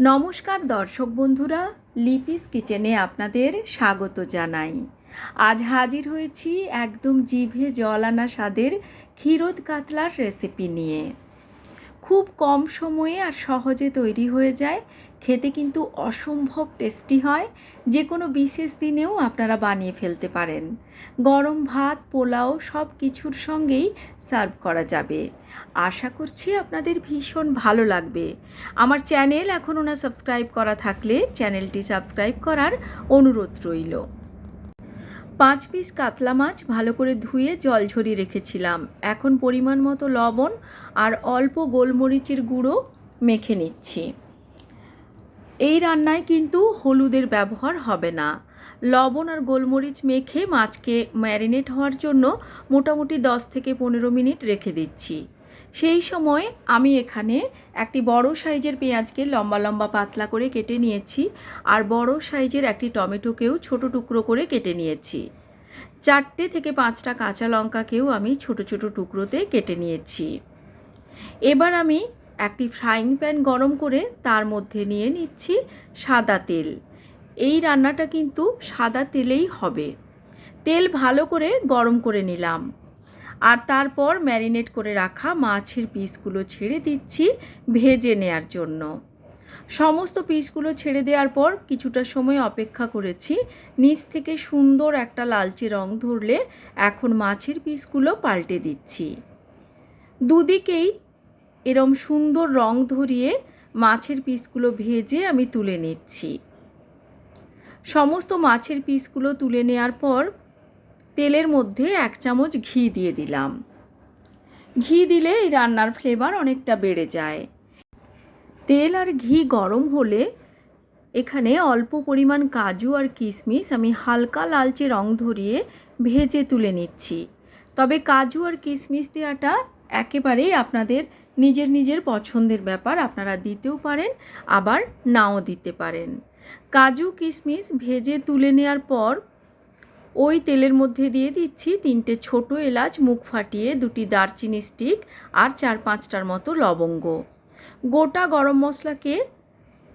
নমস্কার দর্শক বন্ধুরা, লিপিস কিচেনে আপনাদের স্বাগত জানাই। আজ হাজির হয়েছি একদম জিভে জল আনা স্বাদের ক্ষীরোদ কাতলার রেসিপি নিয়ে। খুব কম সময়ে আর সহজে তৈরি হয়ে যায়। খেতে কিন্তু অসম্ভব টেস্টি হয়। যে কোনো বিশেষ দিনেও আপনারা বানিয়ে ফেলতে পারেন। গরম ভাত, পোলাও সব কিছুর সঙ্গেই সার্ভ করা যাবে। আশা করছি আপনাদের ভীষণ ভালো লাগবে। আমার চ্যানেল এখনও না সাবস্ক্রাইব করা থাকলে চ্যানেলটি সাবস্ক্রাইব করার অনুরোধ রইল। পাঁচ পিস কাতলা মাছ ভালো করে ধুয়ে জল ঝরিয়ে রেখেছিলাম। এখন পরিমাণ মতো লবণ আর অল্প গোলমরিচের গুঁড়ো মেখে নিচ্ছি। এই রান্নায় কিন্তু হলুদের ব্যবহার হবে না। লবণ আর গোলমরিচ মেখে মাছকে ম্যারিনেট হওয়ার জন্য মোটামুটি দশ থেকে পনেরো মিনিট রেখে দিচ্ছি। সেই সময় আমি এখানে একটি বড় সাইজের পেঁয়াজকে লম্বা লম্বা পাতলা করে কেটে নিয়েছি আর বড় সাইজের একটি টমেটোকেও ছোট টুকরো করে কেটে নিয়েছি। চারটে থেকে পাঁচটা কাঁচা লঙ্কাকেও আমি ছোট ছোট টুকরোতে কেটে নিয়েছি। এবার আমি একটি ফ্রাইং প্যান গরম করে তার মধ্যে নিয়ে নিচ্ছি সাদা তেল। এই রান্নাটা কিন্তু সাদা তেলেই হবে। তেল ভালো করে গরম করে নিলাম। আর তারপর ম্যারিনেট করে রাখা মাছের পিসগুলো ছেড়ে দিচ্ছি ভেজে নেয়ার জন্য। সমস্ত পিসগুলো ছেড়ে দেওয়ার পর কিছুটা সময় অপেক্ষা করেছি। নিচ থেকে সুন্দর একটা লালচে রং ধরলে এখন মাছের পিসগুলো পাল্টে দিচ্ছি। দুদিকেই এরম সুন্দর রং ধরিয়ে মাছের পিসগুলো ভেজে আমি তুলে নিচ্ছি। সমস্ত মাছের পিসগুলো তুলে নেওয়ার পর তেলের মধ্যে এক চামচ ঘি দিয়ে দিলাম। ঘি দিলে এই রান্নার ফ্লেভার অনেকটা বেড়ে যায়। তেল আর ঘি গরম হলে এখানে অল্প পরিমাণ কাজু আর কিশমিশ আমি হালকা লালচে রং ধরিয়ে ভেজে তুলে নিচ্ছি। তবে কাজু আর কিশমিশ দেওয়াটা একেবারেই আপনাদের নিজের নিজের পছন্দের ব্যাপার, আপনারা দিতেও পারেন, আবার নাও দিতে পারেন। কাজু কিশমিশ ভেজে তুলে নেওয়ার পর ওই তেলের মধ্যে দিয়ে দিচ্ছি তিনটে ছোট এলাচ, মুখ ফাটিয়ে দুটি দারচিনি স্টিক আর চার পাঁচটার মতো লবঙ্গ। গোটা গরম মশলাকে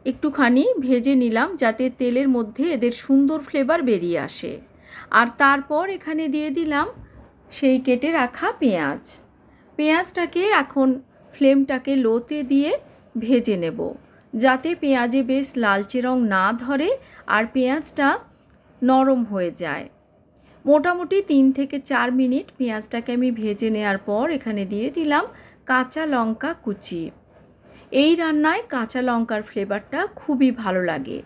একটুখানি ভেজে নিলাম যাতে তেলের মধ্যে এদের সুন্দর ফ্লেভার বেরিয়ে আসে। আর তারপর এখানে দিয়ে দিলাম সেই কেটে রাখা পেঁয়াজ। পেঁয়াজটাকে এখন ফ্লেমটাকে লোতে দিয়ে ভেজে নেব যাতে পেঁয়াজে বেশ লালচে রং না ধরে আর পেঁয়াজটা নরম হয়ে যায়। মোটামুটি তিন থেকে চার মিনিট পেঁয়াজটাকে আমি ভেজে নেওয়ার পর এখানে দিয়ে দিলাম কাঁচা লঙ্কা কুচি। এই রান্নায় কাঁচা লঙ্কার ফ্লেভারটা খুবই ভালো লাগে।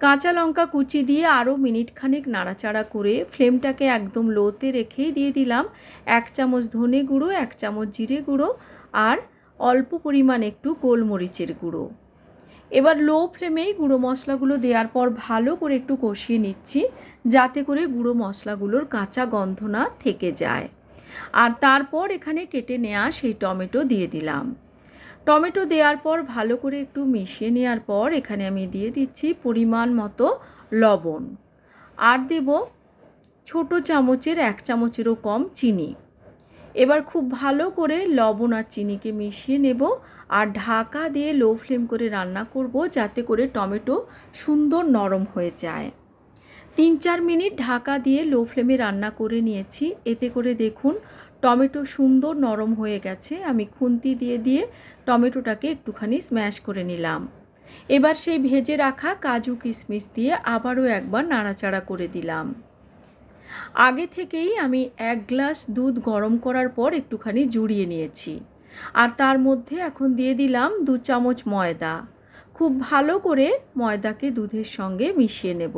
কাঁচা লঙ্কা কুচি দিয়ে আরও মিনিট খানেক নাড়াচাড়া করে ফ্লেমটাকে একদম লোতে রেখেই দিয়ে দিলাম এক চামচ ধনে গুঁড়ো, এক চামচ জিরে গুঁড়ো আর অল্প পরিমাণ একটু গোলমরিচের গুঁড়ো। এবার লো ফ্লেমেই গুঁড়ো মশলাগুলো দেওয়ার পর ভালো করে একটু কষিয়ে নিচ্ছি, যাতে করে গুঁড়ো মশলাগুলোর কাঁচা গন্ধ না থেকে যায়। আর তারপর এখানে কেটে নেওয়া সেই টমেটো দিয়ে দিলাম। টমেটো দেওয়ার পর ভালো করে একটু মিশিয়ে নেওয়ার পর এখানে আমি দিয়ে দিচ্ছি পরিমাণ মতো লবণ। আর দেব ছোট চামচের এক চামচেরও কম চিনি। এবার খুব ভালো করে লবণ আর চিনিকে মিশিয়ে নেব আর ঢাকা দিয়ে লো ফ্লেম করে রান্না করব যাতে করে টমেটো সুন্দর নরম হয়ে যায়। তিন চার মিনিট ঢাকা দিয়ে লো ফ্লেমে রান্না করে নিয়েছি। এতে করে দেখুন টমেটো সুন্দর নরম হয়ে গেছে। আমি খুন্তি দিয়ে দিয়ে টমেটোটাকে একটুখানি স্ম্যাশ করে নিলাম। এবার সেই ভেজে রাখা কাজু কিশমিশ দিয়ে আবারও একবার নাড়াচাড়া করে দিলাম। আগে থেকেই আমি এক গ্লাস দুধ গরম করার পর একটুখানি জুড়িয়ে নিয়েছি। আর তার মধ্যে এখন দিয়ে দিলাম দু চামচ ময়দা। খুব ভালো করে ময়দাকে দুধের সঙ্গে মিশিয়ে নেব,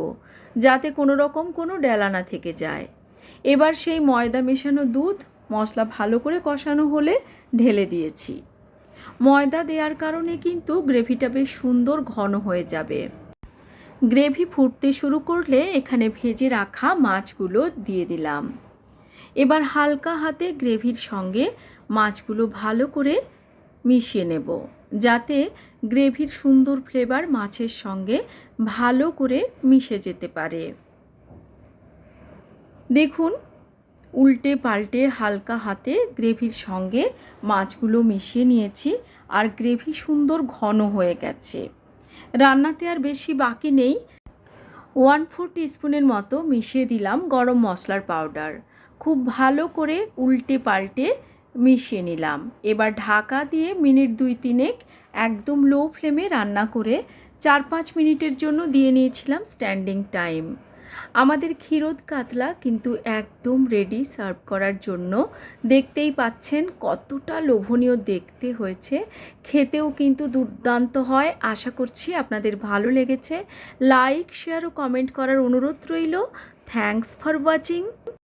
যাতে কোনো রকম কোনো ডেলা না থেকে যায়। এবার সেই ময়দা মেশানো দুধ মশলা ভালো করে কষানো হলে ঢেলে দিয়েছি। ময়দা দেওয়ার কারণে কিন্তু গ্রেভিটা বেশ সুন্দর ঘন হয়ে যাবে। গ্রেভি ফুটতে শুরু করলে এখানে ভেজে রাখা মাছগুলো দিয়ে দিলাম। এবার হালকা হাতে গ্রেভির সঙ্গে মাছগুলো ভালো করে মিশিয়ে নেব, যাতে গ্রেভির সুন্দর ফ্লেভার মাছের সঙ্গে ভালো করে মিশে যেতে পারে। দেখুন, উল্টে পাল্টে হালকা হাতে গ্রেভির সঙ্গে মাছগুলো মিশিয়ে নিয়েছি, আর গ্রেভি সুন্দর ঘন হয়ে গেছে। রান্নাতে আর বেশি বাকি নেই। ওয়ান ফোর টিস্পুনের মতো মিশিয়ে দিলাম গরম মশলার পাউডার। খুব ভালো করে উল্টে পাল্টে মিশিয়ে নিলাম। এবার ঢাকা দিয়ে মিনিট দুই তিনেক একদম লো ফ্লেমে রান্না করে চার পাঁচ মিনিটের জন্য দিয়ে নিয়েছিলাম স্ট্যান্ডিং টাইম। আমাদের ক্ষীরোদ কাতলা কিন্তু একদম রেডি সার্ভ করার জন্য। দেখতেই পাচ্ছেন কতটা লোভনীয় দেখতে হয়েছে। খেতেও কিন্তু দুর্দান্ত হয়। আশা করছি আপনাদের ভালো লেগেছে। লাইক শেয়ার ও কমেন্ট করার অনুরোধ রইল। Thanks for watching